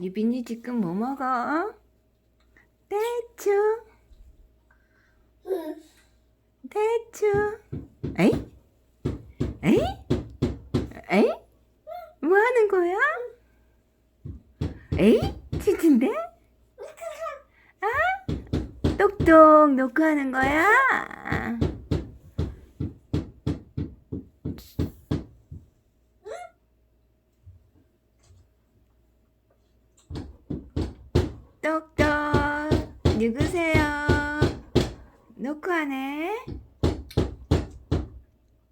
유빈이 지금 뭐 먹어? 대추. 대추. 에이? 에이? 에이? 뭐 하는 거야? 에이? 치즈인데? 아? 똑똑 놓고 하는 거야? 똑똑 누구세요? 놓고 하네